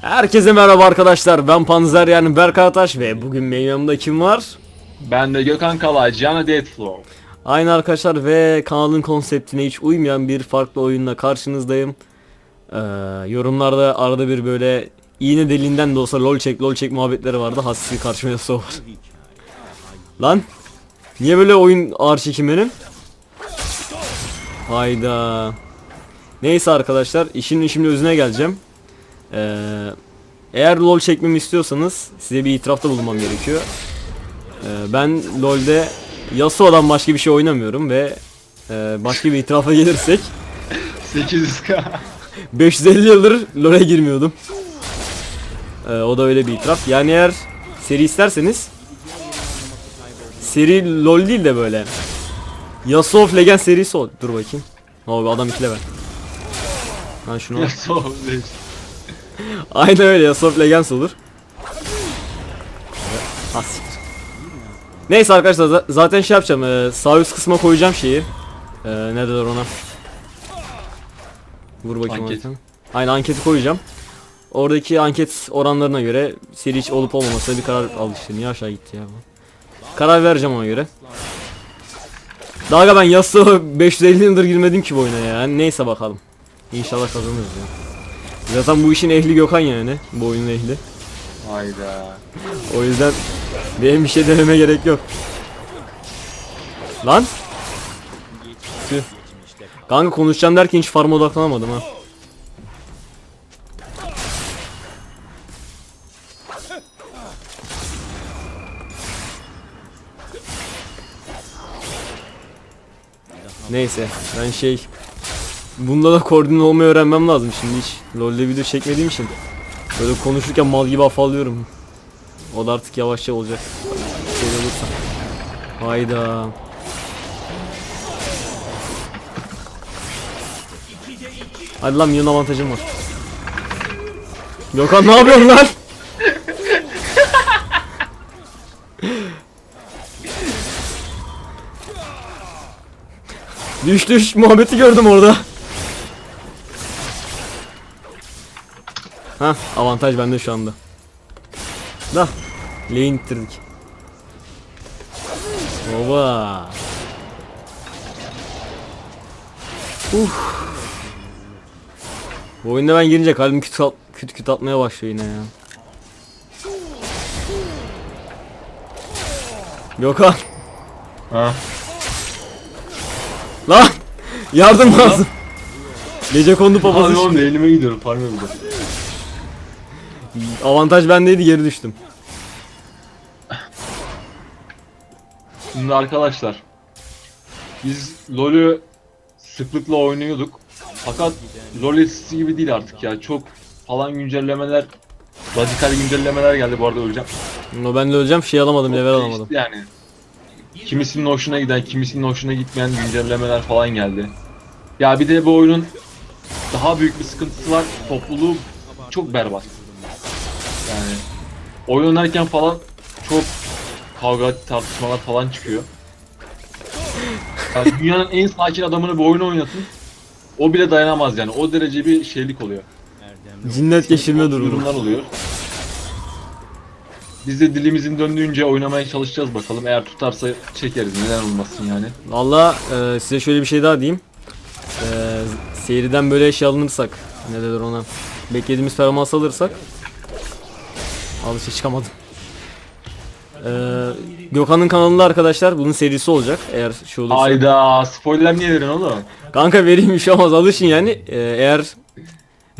Herkese merhaba arkadaşlar. Ben Panzer yani Berk Ataş ve bugün benim yanımda kim var? Ben de Gökhan Kalay, Jana Deathflow. Aynı arkadaşlar ve kanalın konseptine hiç uymayan bir farklı oyunla karşınızdayım. Ee, yorumlarda arada bir böyle iğne deliğinden de olsa lol çek lol çek muhabbetleri vardı. Hassi karşıma yasa var. Lan niye böyle oyun ağır çekim benim? Hayda. Neyse arkadaşlar işin şimdi özüne geleceğim. Ee, eğer lol çekmemi istiyorsanız size bir itirafta bulunmam gerekiyor. Ee, ben LoL'de Yasuo'dan başka bir şey oynamıyorum ve e, başka bir itirafa gelirsek 800k. 550 yıldır LoL'e girmiyordum. Ee, o da öyle bir itiraf. Yani eğer seri isterseniz seri LoL değil de böyle Yasuo of Legend serisi ol. Dur bakayım. Abi adam ikile ver. Ha şunu. Yasuo değil. Aynen öyle Yasuo of Legends olur. Ah, siktir. Neyse arkadaşlar za- zaten şey yapacağım. E, sağ üst kısma koyacağım şeyi. E, ne derler ona? Vur bakayım Anket. anketin. Aynen anketi koyacağım. Oradaki anket oranlarına göre seri hiç olup olmamasına bir karar al işte. Niye aşağı gitti ya bu? Karar vereceğim ona göre. Daha ben Yasuo 550 yıldır girmedim ki bu oyuna ya. Neyse bakalım. İnşallah kazanırız ya. Zaten bu işin ehli Gökhan yani. Bu oyunun ehli. Hayda. O yüzden benim bir şey dememe gerek yok. Lan. Tüh. Kanka konuşacağım derken hiç farma odaklanamadım ha. Neyse ben şey Bunda da koordine olmayı öğrenmem lazım şimdi hiç LoL'de video çekmediğim için Böyle konuşurken mal gibi afallıyorum o da artık yavaşça olacak. Şey olursa. Hayda. Hadi lan minyon avantajım var. Gökhan ne yapıyorsun lan? düş düş muhabbeti gördüm orada. Ha avantaj bende şu anda. Da. Lane ittirdik. Baba. Uf. Bu oyunda ben girince kalbim küt, at- küt küt atmaya başlıyor yine ya. Gökhan. Ha. Lan. Yardım lazım. Gece kondu Hadi papazı. oğlum elime gidiyorum farm'a gidiyorum. Avantaj bendeydi geri düştüm. Şimdi arkadaşlar. Biz LoL'ü sıklıkla oynuyorduk. Fakat LoL eskisi gibi değil artık ya. Çok falan güncellemeler radikal güncellemeler geldi bu arada öleceğim. No ben de öleceğim şey alamadım level Çok alamadım. değişti Yani kimisinin hoşuna giden, kimisinin hoşuna gitmeyen güncellemeler falan geldi. Ya bir de bu oyunun daha büyük bir sıkıntısı var. Topluluğu çok berbat. Oyun oynarken falan çok kavga tartışmalar falan çıkıyor. Yani dünyanın en sakin adamını bu oyunu oynatın. O bile dayanamaz yani. O derece bir şeylik oluyor. Cinnet geçirme durumu. Durumlar oluyor. Biz de dilimizin döndüğünce oynamaya çalışacağız bakalım. Eğer tutarsa çekeriz. Neden olmasın yani. Valla e, size şöyle bir şey daha diyeyim. E, seriden böyle şey alınırsak ne denir ona beklediğimiz performans alırsak al işte çıkamadım. E, Gökhan'ın kanalında arkadaşlar bunun serisi olacak eğer şu olursa. Ayda spoiler niye verin oğlum? Kanka vereyim bir şey olmaz alışın yani E, eğer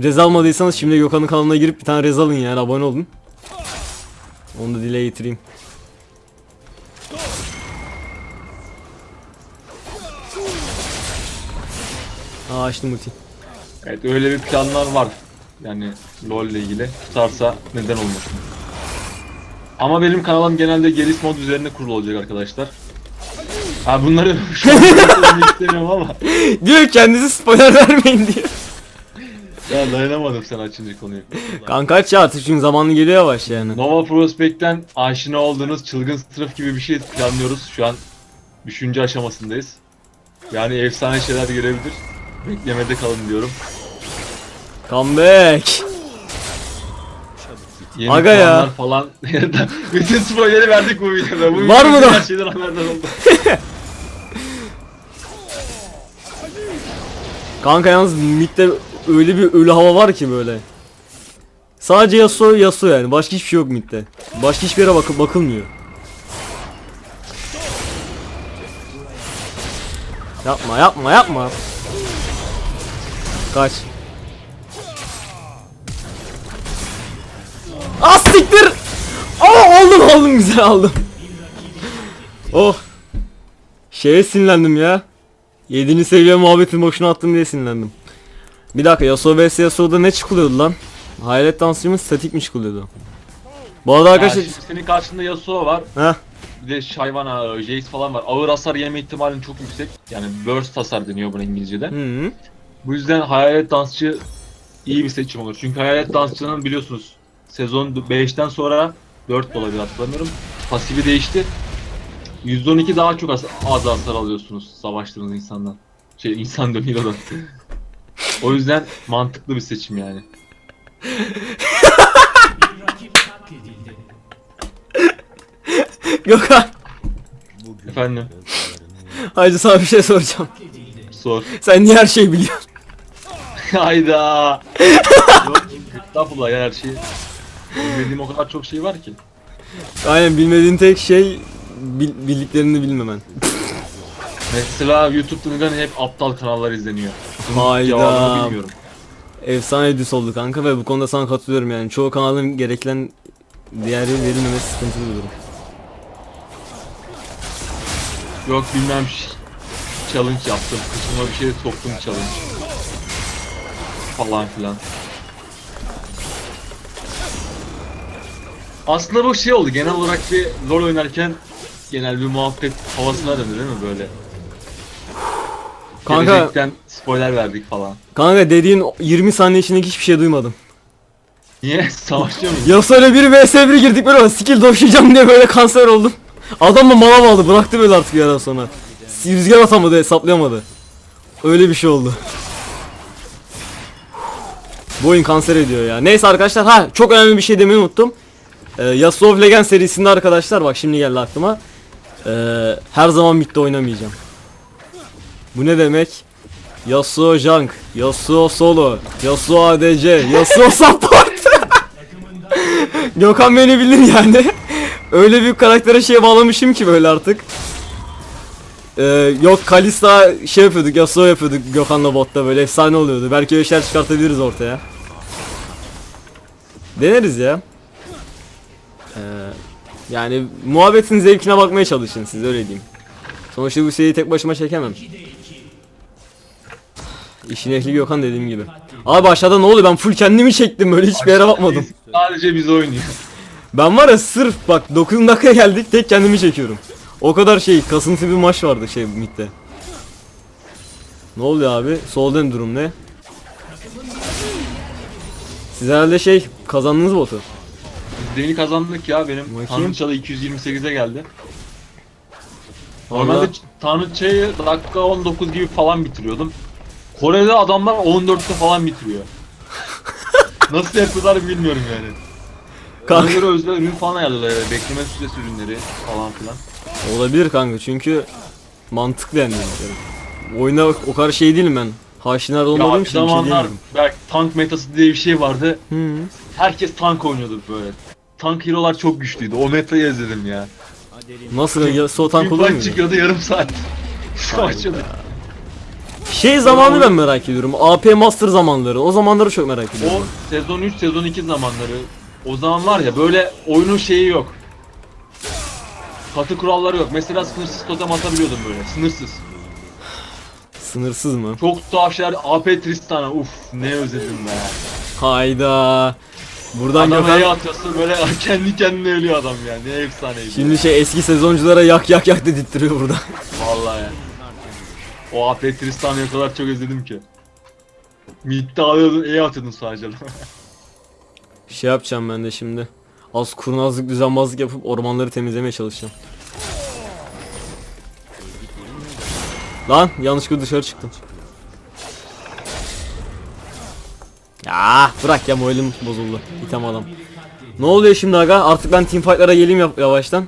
rez almadıysanız şimdi Gökhan'ın kanalına girip bir tane rez alın yani abone olun. Onu da dile getireyim. Aa açtım ulti. Evet öyle bir planlar var. Yani LoL ile ilgili. Tutarsa neden olmasın. Ama benim kanalım genelde Gelis mod üzerine kurulu olacak arkadaşlar. Ha bunları şu an söylemek istemiyorum ama. diyor kendisi spoiler vermeyin diyor. Ya dayanamadım sen açınca konuyu. Kanka aç ya artık çünkü zamanı geliyor yavaş yani. Nova Prospect'ten aşina olduğunuz çılgın sınıf gibi bir şey planlıyoruz. Şu an düşünce aşamasındayız. Yani efsane şeyler görebilir. Beklemede kalın diyorum. Comeback. Yeni Aga ya. falan. Bütün spoiler'i verdik bu videoda. Bu Var mı videoda da? Her şeyden haberdar oldum. Kanka yalnız midde öyle bir ölü hava var ki böyle. Sadece Yasuo Yasuo yani. Başka hiçbir şey yok midde. Başka hiçbir yere bakıp bakılmıyor. Yapma yapma yapma. Kaç. Az siktir. Aa aldım aldım güzel aldım. Oh. Şeye sinirlendim ya. 7. seviye muhabbetin boşuna attım diye sinirlendim. Bir dakika Yasuo vs Yasuo'da ne çıkılıyordu lan? Hayalet dansçı mı statik mi çıkılıyordu? Bu arada arkadaşlar... şimdi senin karşında Yasuo var. Heh, Bir de Shyvana, Jace falan var. Ağır hasar yeme ihtimalin çok yüksek. Yani burst hasar deniyor buna İngilizce'de. hı hı. Bu yüzden hayalet dansçı iyi bir seçim olur. Çünkü hayalet dansçının biliyorsunuz sezon 5'ten sonra 4 de olabilir hatırlamıyorum. Pasifi değişti. %12 daha çok az, az hasar alıyorsunuz savaştığınız insandan. Şey insan dönüyor da. o yüzden mantıklı bir seçim yani. Gökhan. Efendim Hacı sana bir şey soracağım. sor. Sen niye her şeyi biliyorsun? Hayda. Yok estağfurullah ya her şey. Bilmediğim o kadar çok şey var ki. Aynen bilmediğin tek şey bil- bildiklerini bilmemen. Mesela YouTube'da neden hep aptal kanallar izleniyor? Bunun Hayda. Cevabını bilmiyorum. Efsane düz oldu kanka ve bu konuda sana katılıyorum yani. Çoğu kanalın gereken diğeri verilmemesi sıkıntılı bir durum. Yok bilmem ş- challenge yaptım. Kıçıma bir şey soktum challenge. Falan filan. Aslında bu şey oldu. Genel olarak bir LoL oynarken genel bir muhabbet havasına döndü değil mi böyle? Kanka- Gelecekten spoiler verdik falan. Kanka dediğin 20 saniye içindeki hiçbir şey duymadım. Niye? Savaşıyor muyuz? Yasuo'yla bir vs 1 girdik böyle ben skill doşuyacağım diye böyle kanser oldum. Adam da mala aldı bıraktı böyle artık bir sonra. Rüzgar atamadı hesaplayamadı. Öyle bir şey oldu. Bu oyun kanser ediyor ya. Neyse arkadaşlar ha çok önemli bir şey demeyi unuttum. Ee, Yasuo of Legends serisinde arkadaşlar bak şimdi geldi aklıma. Ee, her zaman midde oynamayacağım. Bu ne demek? Yasuo Junk, Yasuo Solo, Yasuo ADC, Yasuo Support. Gökhan beni bilir yani. Öyle bir karaktere şey bağlamışım ki böyle artık. Ee, yok Kalista şey yapıyorduk, Yasuo yapıyorduk Gökhan'la botta böyle efsane oluyordu. Belki öyle şeyler çıkartabiliriz ortaya. Deneriz ya. Yani muhabbetin zevkine bakmaya çalışın siz öyle diyeyim. Sonuçta bu seriyi tek başıma çekemem. İşin ehli Gökhan dediğim gibi. Abi aşağıda ne oluyor ben full kendimi çektim böyle hiçbir yere bakmadım. Sadece biz oynuyor. Ben var ya sırf bak 9 dakika geldik tek kendimi çekiyorum. O kadar şey kasıntı bir maç vardı şey midde. Ne oluyor abi? Soldan durum ne? Siz herhalde şey kazandınız botu. Deni kazandık ya benim. Bakayım. Tanrıçalı 228'e geldi. Vallahi- Normalde Tanrıçayı dakika 19 gibi falan bitiriyordum. Kore'de adamlar 14'te falan bitiriyor. Nasıl yapıyorlar bilmiyorum yani. Ona Kanka. göre özel ürün falan ayarlıyorlar yani. Bekleme süresi ürünleri falan filan. Olabilir kanka çünkü mantıklı yani. Oyuna o kadar şey değilim ben. Haşiner Ya olmadığım için bir şey zamanlar diyemiyorum. belki tank metası diye bir şey vardı. Hı. Herkes tank oynuyordu böyle. Tank hero'lar çok güçlüydü. O metayı ezledim ya. Nasıl ya Bir kullanmıyor fight mu? çıkıyordu yarım saat. Savaşıyorduk. Şey zamanı ben merak ediyorum. AP Master zamanları. O zamanları çok merak O ediyorum. sezon 3, sezon 2 zamanları o zaman var ya böyle oyunun şeyi yok. Katı kuralları yok. Mesela sınırsız totem atabiliyordum böyle. Sınırsız. Sınırsız mı? Çok tuhaf şeyler. AP Tristan'a uf ne özledim be. Hayda. Buradan Adam Gökhan atıyorsun böyle kendi kendine ölüyor adam yani. Ne efsaneydi. şimdi şey eski sezonculara yak yak yak dedirtiyor burada. Vallahi ya. O AP Tristan'ı o kadar çok özledim ki. Mid'de alıyordun E'ye atıyordun sadece. şey yapacağım ben de şimdi. Az kurnazlık düzenbazlık yapıp ormanları temizlemeye çalışacağım. Lan yanlışlıkla dışarı çıktım. Ya bırak ya moralim bozuldu. İtem adam. Ne oluyor şimdi aga? Artık ben teamfight'lara geleyim yavaştan.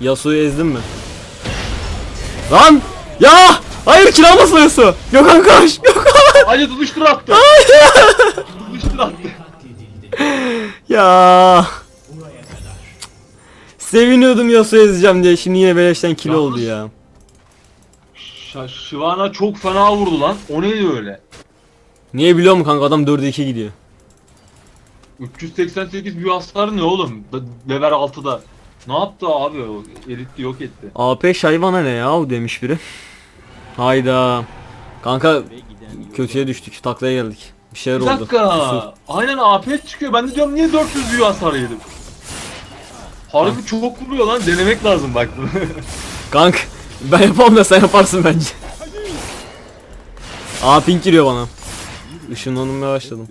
Yasuo'yu ezdim mi? Lan! Ya! Hayır kiralamasın Yasuo! Gökhan koş! Gökhan! Hadi tutuştur attı. tutuştur attı. Ya! Seviniyordum Yasuo ezeceğim diye şimdi yine beleşten Yalnız- oldu ya. Şivana çok fena vurdu lan. O neydi öyle? Niye biliyor musun kanka adam 4'e 2 gidiyor. 388 büyü hasarı ne oğlum? Da- Level 6'da. Ne yaptı abi o? Eritti yok etti. AP şayvana ne ya demiş biri. Hayda. Kanka kötüye düştük taklaya geldik. Bir şeyler Bir oldu. dakika. Aynen AP çıkıyor. Ben de diyorum niye 400 büyü hasarı yedim? Harbi çok vuruyor lan. Denemek lazım bak bunu. Kank ben yapamam da sen yaparsın bence. Aa pink giriyor bana. Işınlanmaya başladım.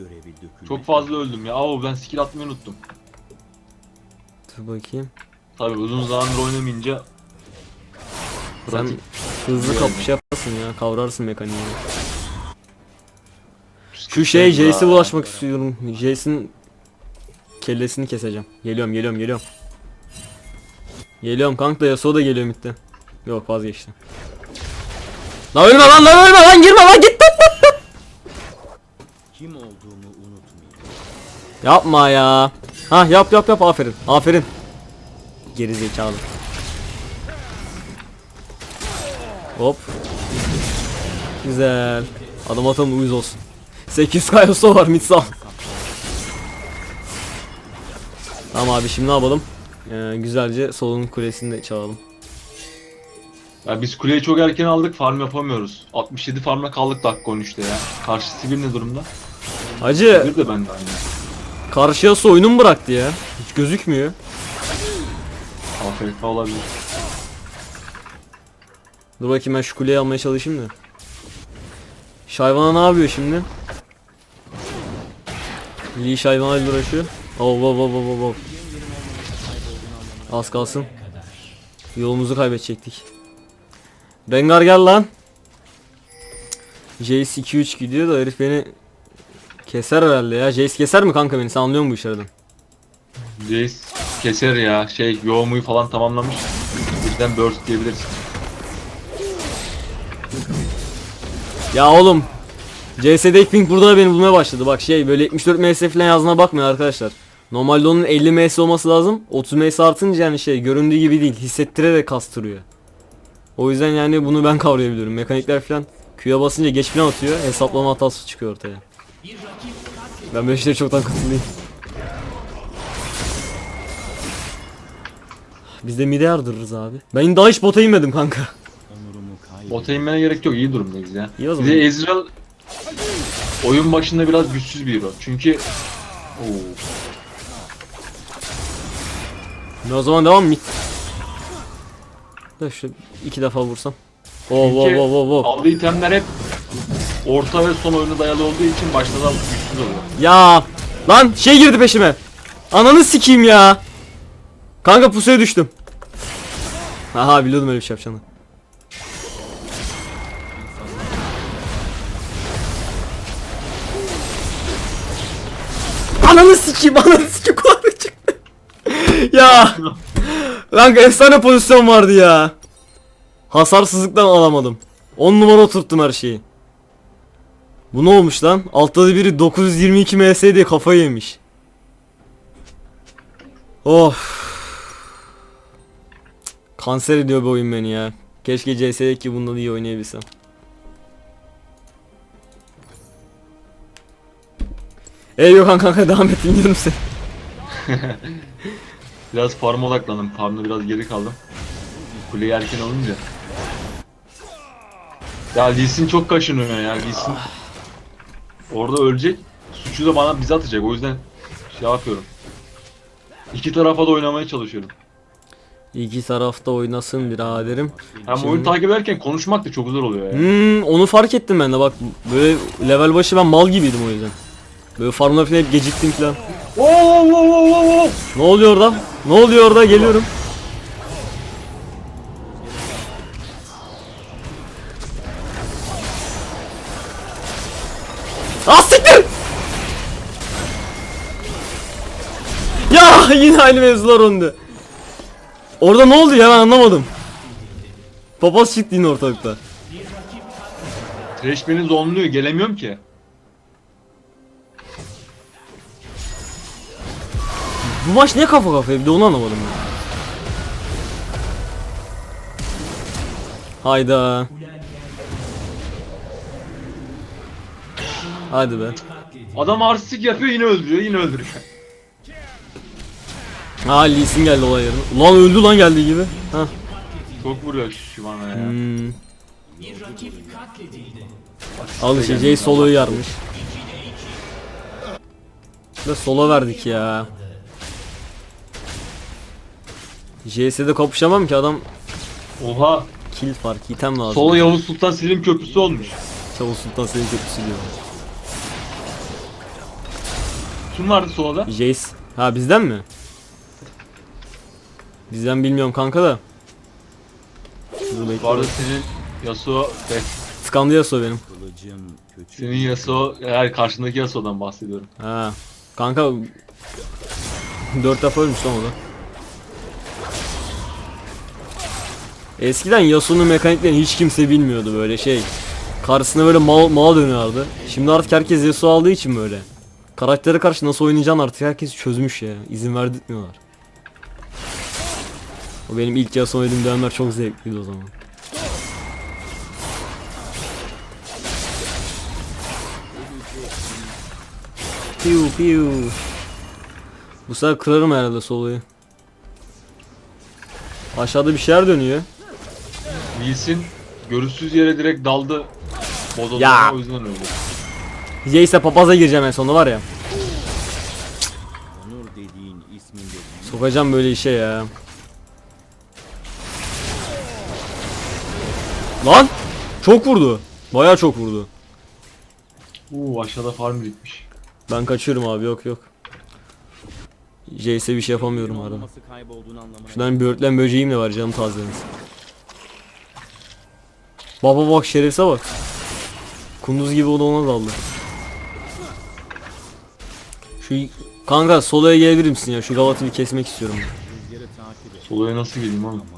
çok fazla öldüm ya. Aa ben skill atmayı unuttum. Dur bakayım. Tabii uzun zamandır oynamayınca Sen pratik. hızlı kapış yaparsın ya kavrarsın mekaniği. Şu şey Jace'e ulaşmak istiyorum. Jace'in kellesini keseceğim. Geliyorum geliyorum geliyorum. Geliyorum kanka da Yasuo da geliyor mitte. Yok vazgeçtim. Lan ölme lan lan ölme lan girme lan git. Kim olduğumu unutmayın. Yapma ya. Ha yap yap yap aferin. Aferin. Geri zekalı. Hop. Güzel. Adam atalım uyuz olsun. 800 kayosu var mitsal. Tamam abi şimdi ne yapalım? Ee, güzelce solunun kulesini de çalalım. Ya biz kuleyi çok erken aldık farm yapamıyoruz. 67 farmla kaldık dakika 13'te ya. Karşı Sivir ne durumda? Hacı Sivir de bende aynı. karşıya su oyunu mu bıraktı ya? Hiç gözükmüyor. AFK olabilir. Dur bakayım ben şu kuleyi almaya çalışayım da. Şayvana ne yapıyor şimdi? Lee Şayvana ile uğraşıyor. Oh wow wow wow wow. Az kalsın. Yolumuzu kaybedecektik. Rengar gel lan. Jace 2-3 gidiyor da herif beni keser herhalde ya. Jace keser mi kanka beni? Sen anlıyor musun bu işlerden? Jace keser ya. Şey yoğumuyu falan tamamlamış. Birden burst diyebiliriz. Ya oğlum. CS'de ping burada da beni bulmaya başladı. Bak şey böyle 74 ms falan yazdığına bakmayın arkadaşlar. Normalde onun 50 ms olması lazım. 30 ms artınca yani şey göründüğü gibi değil. Hissettirerek kastırıyor. O yüzden yani bunu ben kavrayabiliyorum. Mekanikler falan Q'ya basınca geç falan atıyor. Hesaplama hatası çıkıyor ortaya. Ben şeylere çoktan katılayım. Biz de mide yardırırız abi. Ben daha hiç bota inmedim kanka. Bota inmene gerek yok. iyi durumdayız ya. İyi o Bir zaman. de Ezreal oyun başında biraz güçsüz bir hero. Çünkü Oo. Ne o zaman devam mı? Da şu iki defa vursam. Oo wow Çünkü wow wow wow. aldığı itemler hep orta ve son oyuna dayalı olduğu için başta da güçsüz oluyor. Ya lan şey girdi peşime. Ananı sikeyim ya. Kanka pusuya düştüm. Aha biliyordum öyle bir şey yapacağını. Ananı sikeyim ananı sikeyim kulağına çıktı. ya. Kanka efsane pozisyon vardı ya. Hasarsızlıktan alamadım. 10 numara oturttum her şeyi. Bu ne olmuş lan? Altta da biri 922 ms diye kafayı yemiş. Of. Kanser ediyor bu oyun beni ya. Keşke CS'deki bunda da iyi oynayabilsem. Ey Gökhan kanka devam et dinliyorum seni. Biraz farm odaklandım. Farmda biraz geri kaldım. Kuleyi erken alınca. Ya Lee Sin çok kaşınıyor ya. Lee Sin orada ölecek. Suçu da bana bize atacak. O yüzden şey yapıyorum. İki tarafa da oynamaya çalışıyorum. İki tarafta oynasın biraderim. Hem Şimdi- oyun takip ederken konuşmak da çok zor oluyor ya. Hmm, onu fark ettim ben de bak böyle level başı ben mal gibiydim o yüzden. Böyle farmla falan hep geciktim falan. Oo, oo, oo, oo, oo. Ne oluyor orada? Ne oluyor orada? Geliyorum. Yine aynı mevzular oldu. Orada ne oldu ya ben anlamadım. Papaz çıktı yine ortalıkta. Thresh beni zonluyor gelemiyorum ki. Bu maç niye kafa kafaya bir de onu anlamadım ben. Hayda. Hadi be. Adam artistik yapıyor yine öldürüyor yine öldürüyor. Ha Lee Sin geldi olay yerine. Ulan öldü lan geldiği gibi. Ha. Çok vuruyor şu bana ya. Hmm. Al işte Jay solo'yu yarmış. Ve solo verdik ya. JS'de kapışamam ki adam Oha. kill fark item lazım. Solo Yavuz Sultan Selim Köprüsü olmuş. Çavuz Sultan senin kötüsü diyor. Kim vardı soloda? Jace. Ha bizden mi? Bizden bilmiyorum kanka da. Bu arada senin Yasuo ve Tıkandı Yasuo benim. Kılıcım kötü. senin Yasuo yani karşındaki Yasuo'dan bahsediyorum. Ha. Kanka 4 defa ölmüş lan o da. Eskiden Yasuo'nun mekaniklerini hiç kimse bilmiyordu böyle şey. Karşısına böyle mal, mal dönüyordu. Şimdi artık herkes Yasuo aldığı için böyle. Karaktere karşı nasıl oynayacağını artık herkes çözmüş ya. İzin verdirtmiyorlar. O benim ilk Yasuo oynadığım dönemler çok zevkliydi o zaman. Piu piu. Bu sefer kırarım herhalde soluyu. Aşağıda bir şeyler dönüyor. Sin görüşsüz yere direkt daldı. Ya. Bodozana o yüzden öldü. Jace'e papaza gireceğim en sonunda var ya. Sokacağım böyle işe ya. Lan! Çok vurdu. Bayağı çok vurdu. Uuu aşağıda farm bitmiş. Ben kaçıyorum abi yok yok. Jace'e bir şey yapamıyorum arada. Şuradan bir örtlen böceğim de var canım tazelemesin. Baba bak şerefse bak. Kunduz gibi o da ona daldı. Şu kanka soloya gelebilir misin ya? Şu galatı bir kesmek istiyorum. Solo'ya nasıl geleyim oğlum?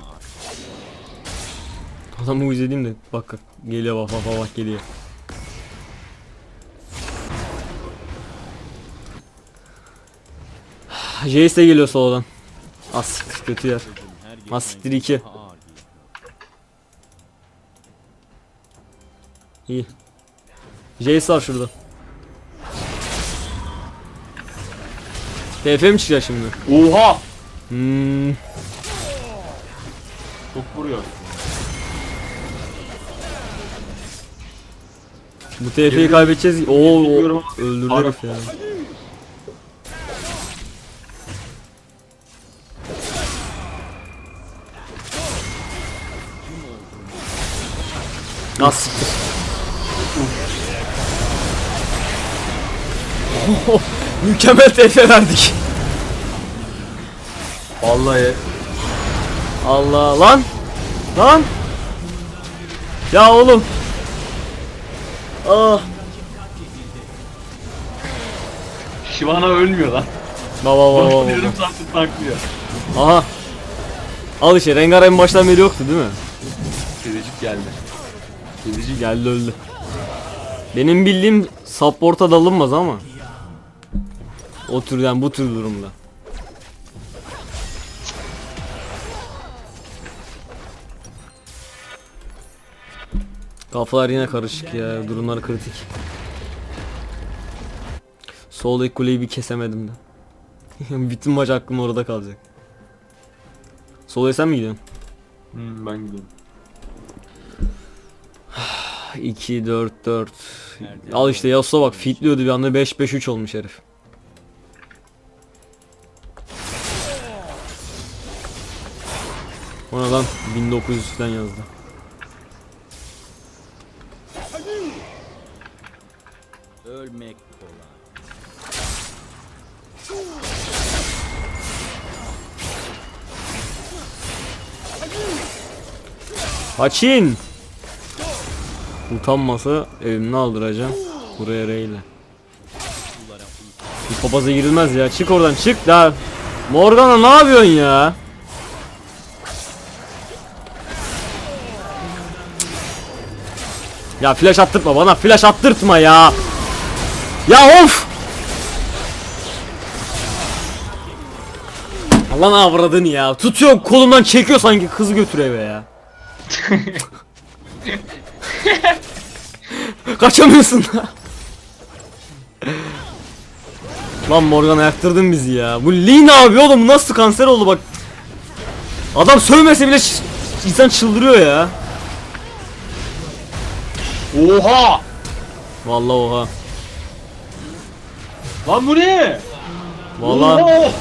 Adamı izlediğim de bak bak geliyor bak bak bak, geliyor. Jace de geliyor solodan. Az siktir kötü yer. kılıcım her Ha, siktir iki. daha ağır değil. İyi. Jace var şurada. TF mi çıkacak şimdi? Oha! Hmm. Çok vuruyor. Bu TF'yi kaybedeceğiz. Oo, Bilmiyorum. öldürdü Ara- herif ya. Nasıl siktir? Mükemmel TF verdik. Vallahi Allah lan. Lan. Ya oğlum. Ah. Shyvana ölmüyor lan. Baba baba baba. Yarım saattir tanklıyor. Aha. Al işte Rengar en baştan beri yoktu değil mi? Kedicik geldi. Kedicik Geldi öldü. Benim bildiğim support'a dalınmaz ama. O türden bu tür durumda. Kafalar yine karışık ya. Durumlar kritik. Soldaki kuleyi bir kesemedim de. Bütün maç aklım orada kalacak. Solaya sen mi gidiyorsun? Hmm, ben gidiyorum. 2 4 4 Al işte Yasuo bak fitliyordu bir anda 5 5 3 olmuş herif. Ona lan 1900'den yazdı. Haçin! Utanmasa evimden aldıracağım. Buraya reyle. Bu papaza girilmez ya. Çık oradan çık daha. Morgana ne yapıyorsun ya? Ya flash attırtma bana flash attırtma ya. Ya of. Ne avradın ya. Tutuyor kolumdan çekiyor sanki kızı götür eve ya. Kaçamıyorsun. Lan Morgan ayaktırdın bizi ya. Bu Lee ne yapıyor oğlum? Bu nasıl kanser oldu bak. Adam sövmese bile insan çıldırıyor ya. Oha! Vallahi oha. Lan bu ne? Vallahi Oha!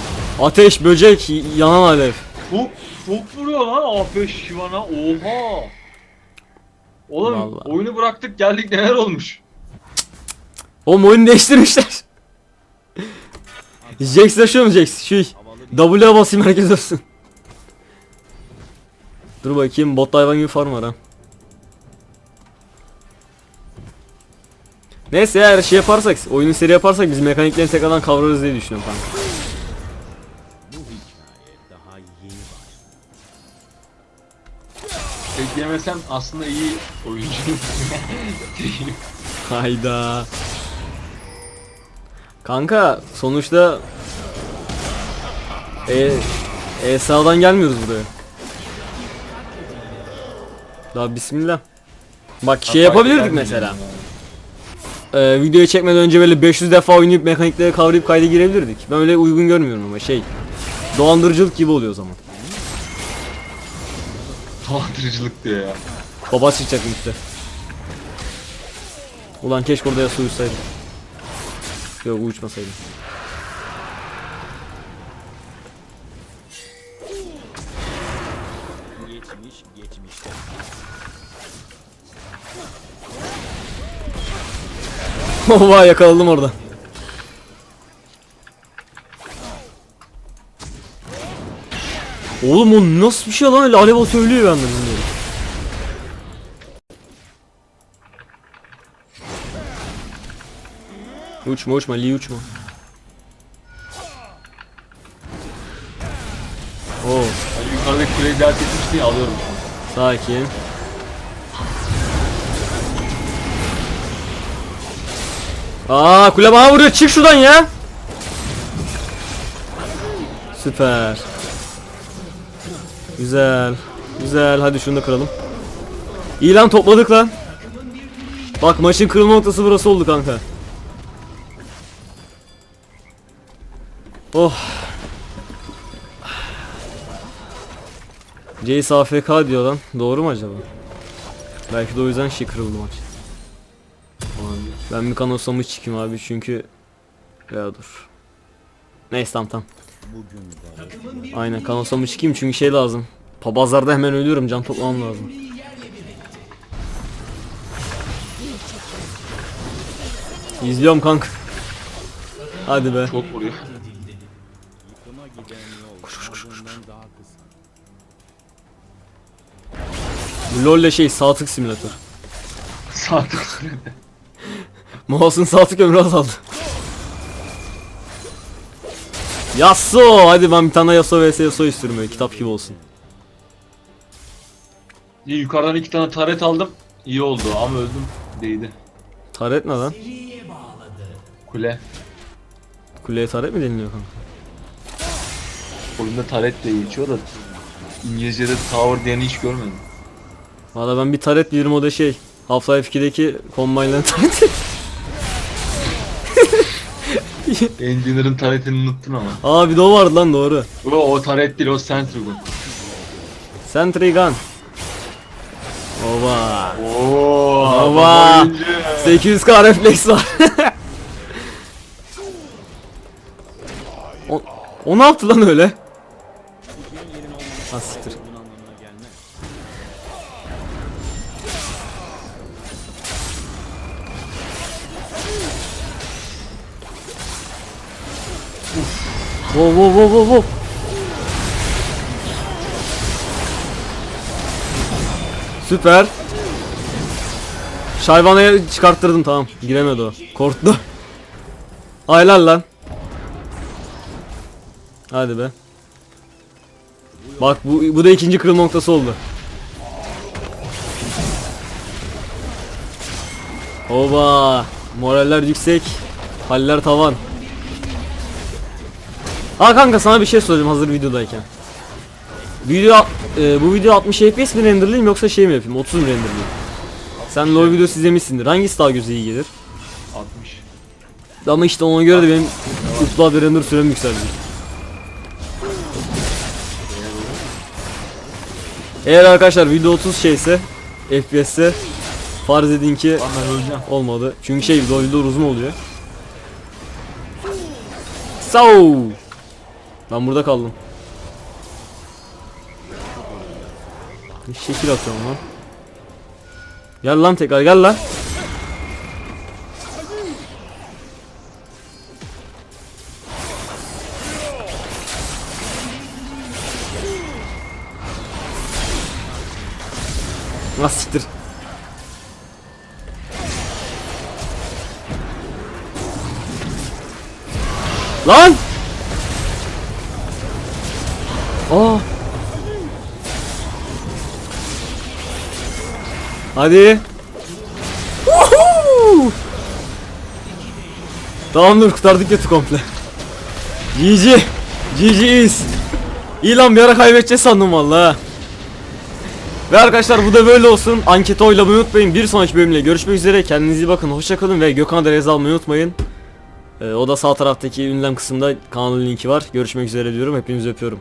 ateş, böcek, yanan alev. Çok, çok vuruyor lan AP Şivan'a. Oha! Oğlum Vallahi. oyunu bıraktık geldik neler olmuş. Oğlum oyunu değiştirmişler. Jax yaşıyor mu Jax? Şu W'ye basayım herkes ölsün. Dur bakayım bot hayvan gibi farm var ha. Neyse eğer şey yaparsak, oyunu seri yaparsak biz mekaniklerini tekrardan kavrarız diye düşünüyorum kanka. Bekleyemesem aslında iyi oyuncu. Değil. Hayda. Kanka sonuçta e, ESA'dan gelmiyoruz buraya. Daha bismillah. Bak şey yapabilirdik mesela. Ee, videoyu çekmeden önce böyle 500 defa oynayıp mekanikleri kavrayıp kayda girebilirdik. Ben öyle uygun görmüyorum ama şey. Dolandırıcılık gibi oluyor o zaman. Dolandırıcılık diyor ya. Baba çıkacak işte. Ulan keşke orada Yasuo uçsaydı. Yok uçmasaydı. Ova yakaladım orada. Oğlum o nasıl bir şey lan öyle alev atıyor ölüyor benden bilmiyorum. Uçma uçma Lee uçma. Oo Ben yukarıdaki kuleyi dert etmişti ya alıyorum. sakin. Aa kule bana vuruyor çık şuradan ya. Süper. Güzel. Güzel hadi şunu da kıralım. İyi lan topladık lan. Bak maçın kırılma noktası burası oldu kanka. Oh. Jace AFK diyor lan. Doğru mu acaba? Belki de o yüzden şey kırıldı maç. Ben bir kanosamı çıkayım abi çünkü ya dur. Neyse tamam tamam. Bugün Aynen kanosamı çıkayım çünkü şey lazım. Papazlarda hemen ölüyorum can toplamam lazım. İzliyorum kanka. Hadi be. Çok vuruyor. yıkıma giden yol ummadığından daha kısa. Bu LoL'le şey sağ tık simülatör. Saat sürede. Mouse'un sağ tık ömrü azaldı. Yasuo! Hadi ben bir tane Yasuo vs Yasuo istiyorum böyle kitap gibi olsun. İyi, yukarıdan iki tane taret aldım. İyi oldu ama öldüm. Değdi. Taret ne lan? Kule. Kuleye taret mi deniliyor kanka? Oyunda taret de geçiyor da İngilizce'de tower diyeni hiç görmedim. Valla ben bir taret bilirim o da şey Half-Life 2'deki Combine'ların tareti. Engineer'ın taretini unuttun ama. Aa bir de o vardı lan doğru. O, o taret değil o Centrigun. Sentry Gun. Oba. Ooo. Baba. 800k refleks var. o, o ne yaptı lan öyle? Wow wow wow wow wow. Süper. Şayvana'ya çıkarttırdım tamam. Giremedi o. Korktu. Aylar lan. Hadi be. Bak bu bu da ikinci kırılma noktası oldu. Oba! Moraller yüksek. Haller tavan. Ha kanka sana bir şey soracağım hazır videodayken. Video e, bu video 60 FPS mi renderlayayım yoksa şey mi yapayım 30 mu renderlayayım? Sen LoL videosu izlemişsindir. Hangisi daha göze iyi gelir? 60. Ama işte ona göre de benim upload ve render sürem yükselecek. Eğer arkadaşlar video 30 şeyse FPS'se farz edin ki olmadı. Çünkü şey video uzun oluyor. Sau. Ben burada kaldım. Şekil atıyorum lan. Gel lan tekrar gel lan. Nasıl siktir? Lan! Aa! Hadi. Woohoo! Tamamdır kurtardık kötü komple. GG. GG is. İyi lan bir ara kaybedeceğiz sandım valla. Ve arkadaşlar bu da böyle olsun. Anketi oylamayı unutmayın. Bir sonraki bölümle görüşmek üzere. Kendinize iyi bakın. Hoşçakalın ve Gökhan'a da reza almayı unutmayın. Ee, o da sağ taraftaki ünlem kısımda kanalın linki var. Görüşmek üzere diyorum. Hepinizi öpüyorum.